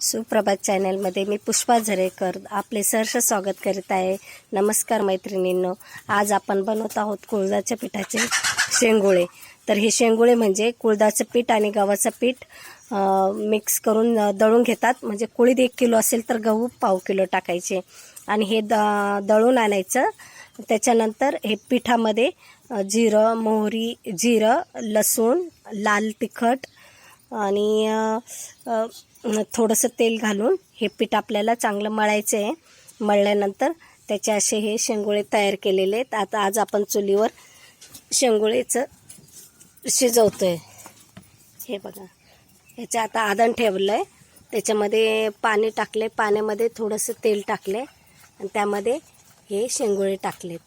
सुप्रभात चॅनलमध्ये मी पुष्पा झरेकर आपले सहर्ष स्वागत करीत आहे. नमस्कार मैत्रिणींनो. आज आपण बनवत आहोत कुळदाच्या पिठाचे शेंगोळे. तर हे शेंगोळे म्हणजे कुळदाचं पीठ आणि गव्हाचं पीठ मिक्स करून दळून घेतात. म्हणजे कुळीत एक किलो असेल तर गहू पाव किलो टाकायचे. आणि हे द दळून आणायचं. त्याच्यानंतर हे पिठामध्ये जिरं मोहरी जिरं लसूण लाल तिखट आणि थोडंसं तेल घालून हे पीठ आपल्याला चांगलं मळायचं आहे मळल्यानंतर त्याचे असे हे शेंगोळे तयार केलेले आहेत. आता आज आपण चुलीवर शेंगोळेचं शिजवतो आहे हे बघा. ह्याचं आता आदण ठेवलं आहे त्याच्यामध्ये पाणी टाकले पाण्यामध्ये थोडंसं तेल टाकले आणि त्यामध्ये हे शेंगोळे टाकलेत.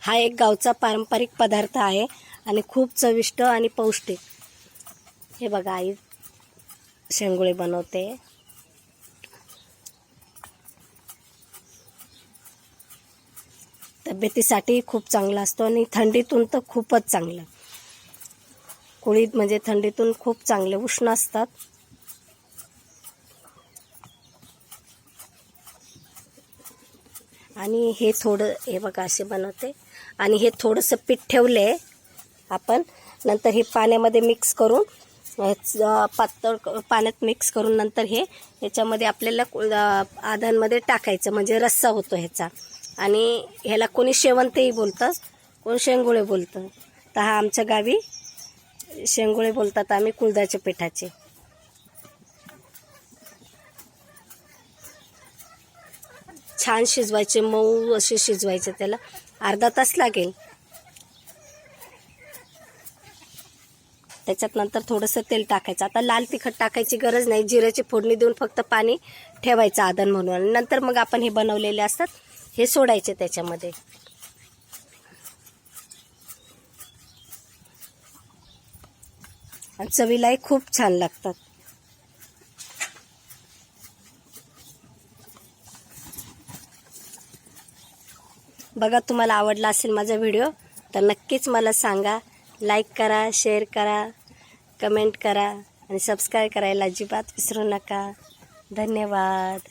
हा एक गावचा पारंपरिक पदार्थ आहे आणि खूप चविष्ट आणि पौष्टिक. हे बघा आई. शेंगोळे बनवते. तब्येतीसाठी खूप चांगला असतो आणि थंडीतून तर खूपच चांगलं. कुळीत म्हणजे थंडीतून खूप चांगले उष्ण असतात. आणि हे थोडं हे बघा असे बनवते. आणि हे थोडंसं पीठ ठेवले आपण. नंतर हे पाण्यामध्ये मिक्स करून पातळ पाण्यात मिक्स करून नंतर हे याच्यामध्ये आपल्याला आधांमध्ये टाकायचं म्हणजे रस्सा होतो ह्याचा. आणि ह्याला कोणी शेवंतही बोलतं कोण शेंगोळे बोलतं. तर हा आमच्या गावी शेंगोळे बोलतात आम्ही कुळदाच्या पिठाचे. छान शिजवायचे मऊ असे शिजवायचे त्याला. अर्धा तास लागेल. त्याच्यात नंतर थोडंसं तेल टाकायचं. आता लाल तिखट टाकायची गरज नाही. जिऱ्याची फोडणी देऊन फक्त पाणी ठेवायचं आदन म्हणून. नंतर मग आपण हे बनवलेले असतात हे सोडायचे त्याच्यामध्ये. चवीलाही खूप छान लागतात. बघा तुम्हाला आवडला असेल माझा व्हिडिओ तर नक्कीच मला सांगा. लाईक करा शेअर करा. कमेंट करा आणि सबस्क्राईब करायला अजिबात विसरू नका. धन्यवाद.